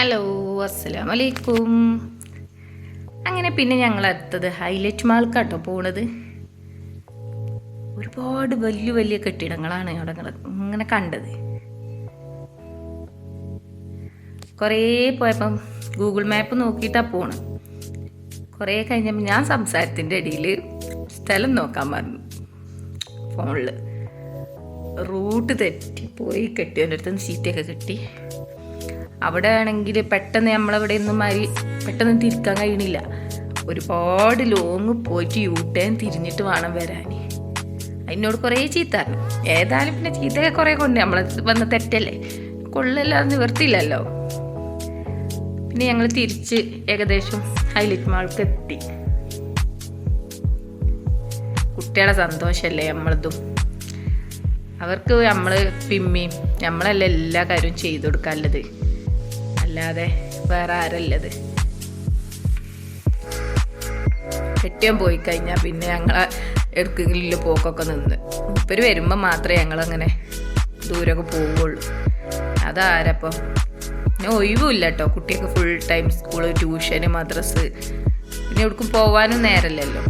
Hello അസ്സലാം വലൈക്കും അങ്ങനെ പിന്നെ ഞങ്ങൾ അടുത്തത് ഹൈലൈറ്റ് മാൾക്കാട്ടോ പോണത്. ഒരുപാട് വലിയ വലിയ കെട്ടിടങ്ങളാണ് അവിടെ ഇങ്ങനെ- കണ്ടത്. കുറേ പോയപ്പം ഗൂഗിൾ മാപ്പ് നോക്കിയിട്ടാണ് പോണ്. കുറേ കഴിഞ്ഞപ്പോൾ ഞാൻ സംസാരത്തിന്റെ ഇടയിൽ സ്ഥലം നോക്കാൻ പറഞ്ഞു. ഫോണിൽ റൂട്ട് തെറ്റി പോയി കെട്ടിയവന്റെ അടുത്ത് നിന്ന് സീറ്റൊക്കെ കിട്ടി. അവിടെ ആണെങ്കിൽ പെട്ടെന്ന് നമ്മളവിടെ ഒന്നും മാറി പെട്ടെന്ന് തിരിക്കാൻ കഴിയണില്ല. ഒരുപാട് ലോങ് പോയിട്ട് യൂ ടേൺ തിരിഞ്ഞിട്ട് വേണം വരാൻ അതിനോട് കുറേ ചീത്ത ഏതായാലും പിന്നെ ചീത്തയൊക്കെ കുറേ കൊണ്ട് നമ്മളെ വന്ന തെറ്റല്ലേ? കൊള്ളല്ലാതെ നിവർത്തിയില്ലല്ലോ. പിന്നെ ഞങ്ങൾ തിരിച്ച് ഏകദേശം ഹൈലൈറ്റ് മാൾക്ക് എത്തി. കുട്ടികളെ സന്തോഷമല്ലേ നമ്മളതും. അവർക്ക് നമ്മൾ പിമ്മിയും നമ്മളല്ല എല്ലാ കാര്യവും ചെയ്തു കൊടുക്കാനുള്ളത്. അല്ലാതെ വേറെ ആരല്ലത്. കെട്ടിയാൻ പോയി കഴിഞ്ഞാൽ പിന്നെ ഞങ്ങളെ എടുക്കെങ്കിലും പോക്കൊക്കെ നിന്ന്. ഇവർ വരുമ്പോൾ മാത്രമേ ഞങ്ങളങ്ങനെ ദൂരമൊക്കെ പോവുള്ളൂ. അതാരപ്പം? പിന്നെ ഒഴിവുമില്ല കേട്ടോ കുട്ടിയൊക്കെ ഫുൾ ടൈം സ്കൂൾ ട്യൂഷന് മദ്രസ്. പിന്നെ എവിടേക്കും പോവാനും നേരമല്ലല്ലോ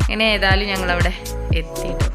അങ്ങനെ ഏതായാലും ഞങ്ങളവിടെ എത്തിയിട്ടോ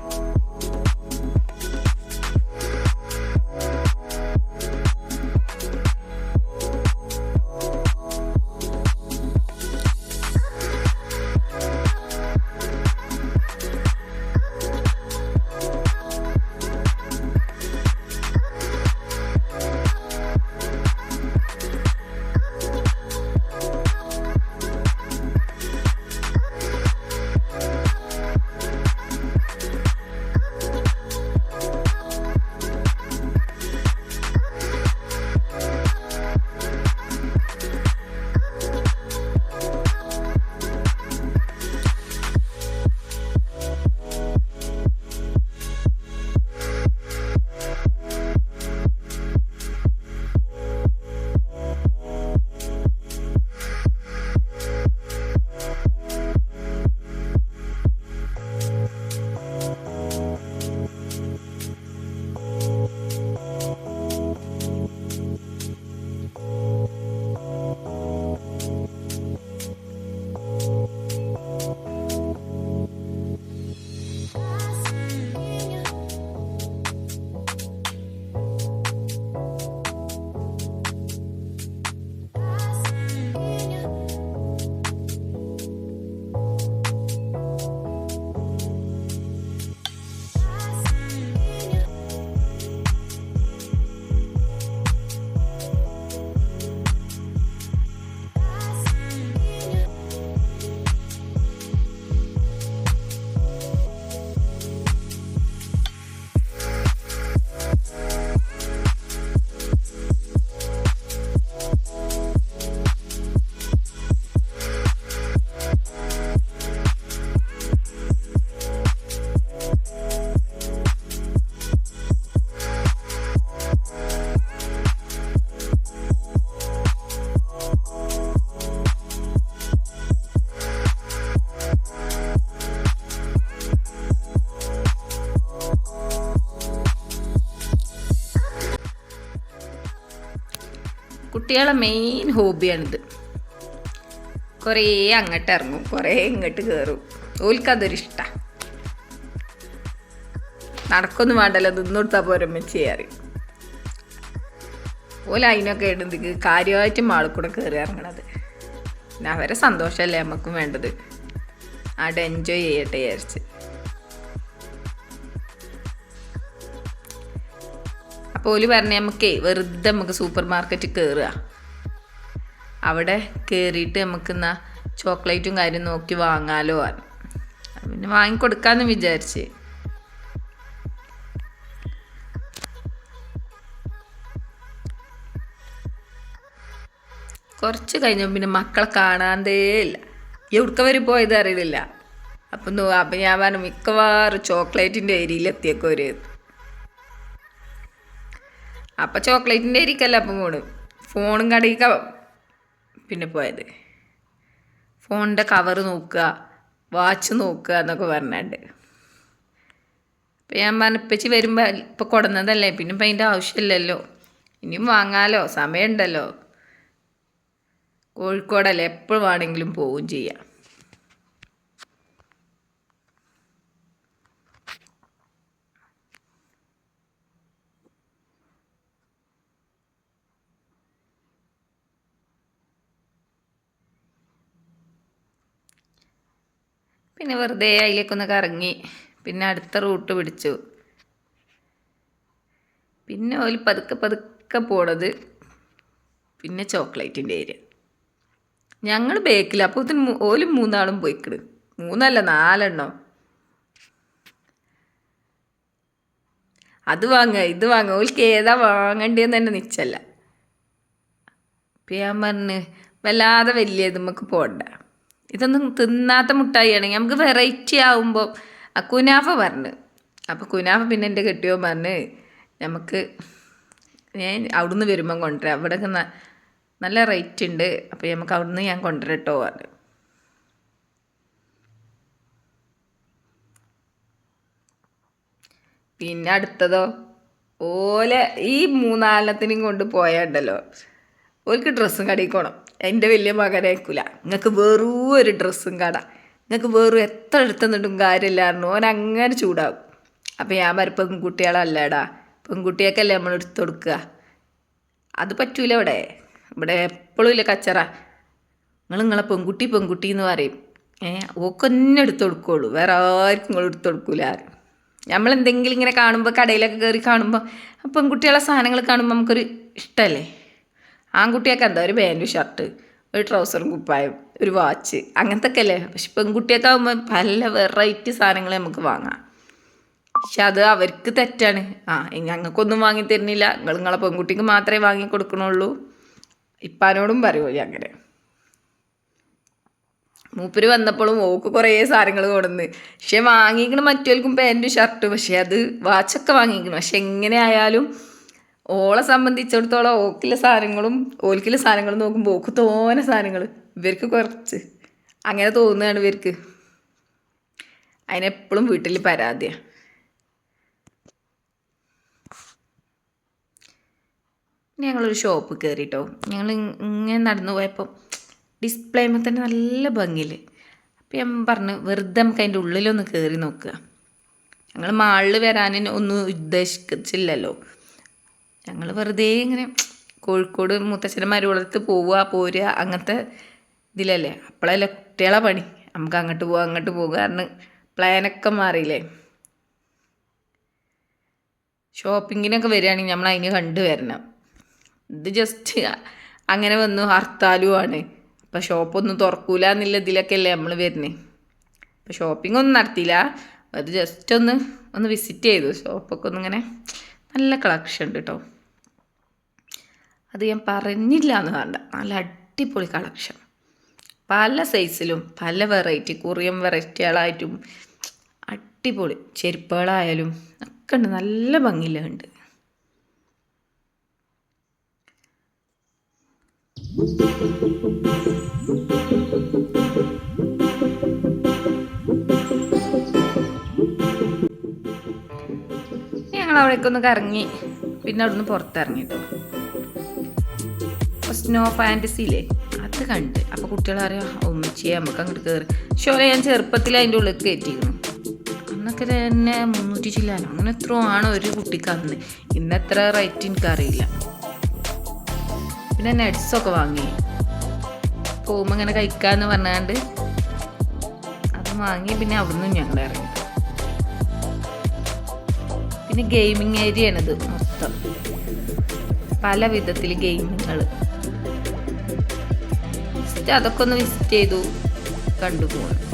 കുട്ടികളെ മെയിൻ ഹോബിയാണിത് കുറേ അങ്ങോട്ട് ഇറങ്ങും കുറേ ഇങ്ങോട്ട് കയറും ഓൽക്കതൊരു നടക്കൊന്നും വേണ്ടല്ലോ നിന്നൊടുത്താൽ പോരമ്മ ചെയ്യാറ് ഓല അതിനൊക്കെ ഇടുന്നത് കാര്യമായിട്ട് മാളിക്കൂടെ കൂടെ കയറി ഇറങ്ങണത് പിന്നെ അവരെ സന്തോഷമല്ലേ നമുക്കും വേണ്ടത്. അവിടെ എൻജോയ് ചെയ്യട്ടെ വിചാരിച്ച്. അപ്പോൾ ഓൽ പറഞ്ഞ നമുക്കേ വെറുതെ നമുക്ക് സൂപ്പർ മാർക്കറ്റിൽ കയറുക അവിടെ കയറിയിട്ട് നമുക്ക് എന്നാ ചോക്ലേറ്റും കാര്യം നോക്കി വാങ്ങാലോ പറഞ്ഞു. പിന്നെ വാങ്ങിക്കൊടുക്കാമെന്ന് വിചാരിച്ച്. കുറച്ച് കഴിഞ്ഞപ്പോൾ പിന്നെ മക്കളെ കാണാതേ ഇല്ല. എവിടുക്ക വരെ പോയത് അറിയില്ല അപ്പം അപ്പം ഞാൻ പറഞ്ഞു മിക്കവാറും ചോക്ലേറ്റിന്റെ ഏരിയയിലെത്തിയൊക്കെ ഒരു അപ്പം ചോക്ലേറ്റിന്റെ ഇരിക്കല്ല അപ്പം പോണ് ഫോണും കടയിക്ക പിന്നെ പോയത്. ഫോണിന്റെ കവർ നോക്കുക വാച്ച് നോക്കുക എന്നൊക്കെ പറഞ്ഞിട്ടുണ്ട് ഞാൻ മനപ്പിച്ച് വരുമ്പോൾ ഇപ്പം കൊടുന്നതല്ലേ പിന്നെ ഇപ്പം അതിന്റെ ആവശ്യമില്ലല്ലോ. ഇനിയും വാങ്ങാലോ സമയമുണ്ടല്ലോ. കോഴിക്കോടല്ലേ എപ്പോൾ വേണമെങ്കിലും പോവുകയും ചെയ്യാം. പിന്നെ വെറുതെ അതിലേക്കൊന്ന് കറങ്ങി. പിന്നെ അടുത്ത റൂട്ട് പിടിച്ചു. പിന്നെ ഓൽ പതുക്കെ പതുക്കെ പോണത് പിന്നെ ചോക്ലേറ്റിന്റെ ഏരിയ ഞങ്ങൾ ബേക്കിൽ അപ്പോൾ ഇതിന് ഓൽ മൂന്നാളും പോയിക്കിട് മൂന്നല്ല നാലെണ്ണം. അത് വാങ്ങുക ഇത് വാങ്ങുക ഓൽക്ക് ഏതാ വാങ്ങണ്ടേന്ന് തന്നെ നിച്ചല്ല അപ്പം ഞാൻ പറഞ്ഞ് വല്ലാതെ വലിയത് നമുക്ക് പോണ്ട. ഇതൊന്നും തിന്നാത്ത മുട്ടായിയാണെങ്കിൽ നമുക്ക് വെറൈറ്റി ആവുമ്പോൾ ആ കുനാഫ പറഞ്ഞു. അപ്പോൾ കുനാഫ പിന്നെ എന്റെ കെട്ടിയോ പറഞ്ഞ് നമുക്ക് ഞാൻ അവിടുന്ന് വരുമ്പം കൊണ്ടുവരാം. അവിടെ നല്ല റേറ്റ് ഉണ്ട് അപ്പോൾ നമുക്ക് അവിടുന്ന് ഞാൻ കൊണ്ടുവരട്ടോ പറഞ്ഞു. പിന്നെ അടുത്തതോ? ഓലെ ഈ മൂന്നാലത്തിനും കൊണ്ട് പോയാണ്ടല്ലോ. ഓൽക്ക് ഡ്രസ്സും കടയിക്കോണം എന്റെ വലിയ മകനേക്കൂല നിങ്ങൾക്ക് വെറും ഒരു ഡ്രസ്സും കട. നിങ്ങൾക്ക് വെറും എത്ര എടുത്തുന്നിട്ടും കാര്യമില്ലായിരുന്നു ഓൻ അങ്ങനെ ചൂടാകും. അപ്പം ഞാൻ പറയും പെൺകുട്ടികളല്ലേടാ. പെൺകുട്ടിയൊക്കെയല്ലേ നമ്മൾ എടുത്തു കൊടുക്കുക? അത് പറ്റൂല ഇവിടെ. ഇവിടെ എപ്പോഴും ഇല്ല കച്ചറ. നിങ്ങൾ നിങ്ങളെ പെൺകുട്ടി പെൺകുട്ടി എന്ന് പറയും. ഏ ഓക്കൊന്നെ എടുത്തു കൊടുക്കുള്ളൂ. വേറെ ആർക്കും നിങ്ങൾ എടുത്തു കൊടുക്കൂല ആരും നമ്മൾ എന്തെങ്കിലും ഇങ്ങനെ കാണുമ്പോൾ കടയിലൊക്കെ കയറി കാണുമ്പോൾ പെൺകുട്ടികളെ സാധനങ്ങൾ കാണുമ്പോൾ നമുക്കൊരു ഇഷ്ടമല്ലേ ആൺകുട്ടിയൊക്കെ എന്താ ഒരു പാന്റ് ഷർട്ട് ഒരു ട്രൗസറും കുപ്പായം ഒരു വാച്ച് അങ്ങനത്തെ അല്ലേ? പക്ഷെ പെൺകുട്ടിയൊക്കെ ആകുമ്പോൾ പല വെറൈറ്റി സാധനങ്ങൾ നമുക്ക് വാങ്ങാം. പക്ഷെ അത് അവർക്ക് തെറ്റാണ്. ആ ഞങ്ങൾക്കൊന്നും വാങ്ങി തരുന്നില്ല. നിങ്ങൾ നിങ്ങളെ പെൺകുട്ടിക്ക് മാത്രമേ വാങ്ങി കൊടുക്കണുള്ളൂ. ഇപ്പാനോടും പറയുമല്ലോ അങ്ങനെ. മൂപ്പര് വന്നപ്പോഴും ഓക്ക് കുറേ സാധനങ്ങൾ കൊടുന്ന് പക്ഷെ വാങ്ങിക്കണ മറ്റോൽക്കും പാന്റും ഷർട്ടും പക്ഷെ അത് വാച്ചൊക്കെ വാങ്ങിക്കണം. പക്ഷെ എങ്ങനെ ആയാലും ഓളെ സംബന്ധിച്ചിടത്തോളം ഓക്കിലെ സാധനങ്ങളും ഓൽക്കിലെ സാധനങ്ങളും നോക്കുമ്പോൾ ഓക്ക് തോനെ സാധനങ്ങൾ ഇവർക്ക് കുറച്ച്. അങ്ങനെ തോന്നുകയാണ് ഇവർക്ക്. അതിനെപ്പോഴും വീട്ടിൽ പരാതിയാണ് ഞങ്ങളൊരു ഷോപ്പ് കയറിട്ടോ ഞങ്ങൾ ഇങ്ങനെ നടന്നു പോയപ്പോൾ ഡിസ്പ്ലേമ്മ തന്നെ നല്ല ഭംഗിയിൽ അപ്പം ഞാൻ പറഞ്ഞു വെറുതെ നമുക്ക് അതിന്റെ ഉള്ളിലൊന്ന് കയറി നോക്കുക. ഞങ്ങൾ മാളിൽ വരാൻ ഒന്നും ഉദ്ദേശിച്ചില്ലല്ലോ. ഞങ്ങൾ വെറുതെ ഇങ്ങനെ കോഴിക്കോട് മുത്തച്ഛന്റെ മരുവളത്ത് പോവുക പോരുക അങ്ങനത്തെ ഇതിലല്ലേ? അപ്പോഴല്ലേ കുട്ടികളെ പണി. നമുക്ക് അങ്ങോട്ട് പോവുക അങ്ങോട്ട് പോകുക കാരണം പ്ലാനൊക്കെ മാറിയില്ലേ? ഷോപ്പിങ്ങിനൊക്കെ വരികയാണെങ്കിൽ നമ്മൾ അതിന് കണ്ടു വരണം. ഇത് ജസ്റ്റ് അങ്ങനെ വന്നു ഹർത്താലുമാണ് അപ്പോൾ ഷോപ്പൊന്നും തുറക്കൂല എന്നുള്ള ഇതിലൊക്കെ അല്ലേ നമ്മൾ വരുന്നത് അപ്പോൾ ഷോപ്പിംഗ് ഒന്നും നടത്തിയില്ല. അത് ജസ്റ്റ് ഒന്ന് ഒന്ന് വിസിറ്റ് ചെയ്തു. ഷോപ്പൊക്കെ ഒന്നിങ്ങനെ നല്ല കളക്ഷൻ ഉണ്ട് കേട്ടോ അത് ഞാൻ പറഞ്ഞില്ല എന്ന് വേണ്ട. നല്ല അടിപൊളി കളക്ഷൻ. പല സൈസിലും പല വെറൈറ്റി കൊറിയൻ വെറൈറ്റികളായിട്ടും അടിപൊളി ചെരുപ്പുകളായാലും ഒക്കെ ഉണ്ട്. നല്ല ഭംഗിയിലുണ്ട് ഞങ്ങൾ അവിടേക്കൊന്ന് കറങ്ങി. പിന്നെ അവിടുന്ന് പുറത്തിറങ്ങിട്ടോ. സ്നോ ഫാന്റസിയില്ലേ അത് കണ്ട്. അപ്പോൾ കുട്ടികൾ അറിയാം ഒന്നിച്ചേ നമുക്ക് അങ്ങോട്ട് കയറി ഷോലെ ഞാൻ ചെറുപ്പത്തിൽ അതിന്റെ ഉള്ളിൽ കയറ്റിയിരുന്നു അന്നൊക്കെ തന്നെ മുന്നൂറ്റി ചില്ലാനോ? അങ്ങനെ എത്രയോ ആണ് ഒരു കുട്ടിക്ക് അന്ന്. ഇന്ന് എത്ര റേറ്റ് എനിക്കറിയില്ല. പിന്നെ നട്സൊക്കെ വാങ്ങി. പോകുമ്പോൾ ഇങ്ങനെ കഴിക്കാന്ന് പറഞ്ഞാണ്ട് അത് വാങ്ങി. പിന്നെ അവിടുന്ന് ഞങ്ങൾ ഇറങ്ങി. പിന്നെ ഗെയിമിങ് ഏരിയ ആണിത് മൊത്തം. പല വിധത്തിൽ ഗെയിമുകൾ അതൊക്കെ ഒന്ന് വിസിറ്റ് ചെയ്തു കണ്ടുപോകണം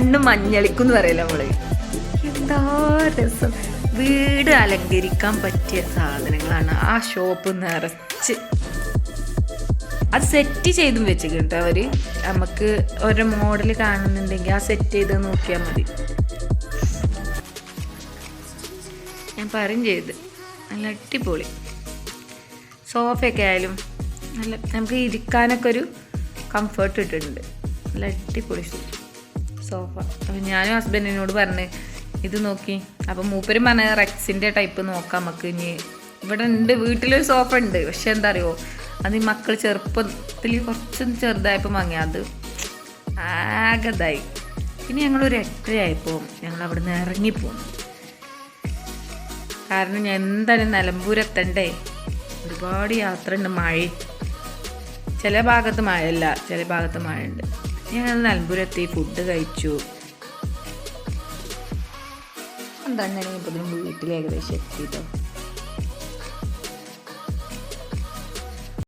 കണ്ണ് മഞ്ഞളിക്കും എന്ന് പറയില്ല നമ്മൾ എന്താ രസം. വീട് അലങ്കരിക്കാൻ പറ്റിയ സാധനങ്ങളാണ് ആ ഷോപ്പ് നിറച്ച്. അത് സെറ്റ് ചെയ്തും വെച്ചിട്ടുണ്ട് അവർ. നമുക്ക് ഓരോ മോഡൽ കാണുന്നുണ്ടെങ്കിൽ ആ സെറ്റ് ചെയ്ത് നോക്കിയാൽ മതി. ഞാൻ പറയും ചെയ്ത്. നല്ല അടിപൊളി. സോഫയൊക്കെ ആയാലും നല്ല നമുക്ക് ഇരിക്കാനൊക്കെ ഒരു കംഫർട്ട് ഇട്ടിട്ടുണ്ട് നല്ല അടിപൊളി സോഫ. അപ്പം ഞാനും ഹസ്ബൻഡിനോട് പറഞ്ഞ് ഇത് നോക്കി. അപ്പം മൂപ്പരും പറഞ്ഞ റെക്സിന്റെ ടൈപ്പ് നോക്കാം നമുക്ക് ഇനി. ഇവിടെ ഉണ്ട് വീട്ടിലൊരു സോഫ ഉണ്ട്. പക്ഷെ എന്താ അറിയോ അത് ഈ മക്കൾ ചെറുപ്പത്തിൽ കുറച്ച് ചെറുതായപ്പോൾ വാങ്ങി. അത് ആകതായി. പിന്നെ ഞങ്ങളൊരു എട്ടരയായപ്പോൾ ഞങ്ങൾ അവിടെ നിന്ന് ഇറങ്ങിപ്പോന്നു. കാരണം ഞാൻ എന്തായാലും നിലമ്പൂരെത്തണ്ടേ ഒരുപാട് യാത്ര ഉണ്ട് മഴ. ചില ഭാഗത്ത് മഴയല്ല ചില ഭാഗത്ത് മഴയുണ്ട്. ഞങ്ങൾ നൽപുരത്തി ഫുഡ് കഴിച്ചു. എന്താണ് ഇപ്പോൾ വീട്ടിൽ ഏകദേശം എത്തിയിട്ടോ?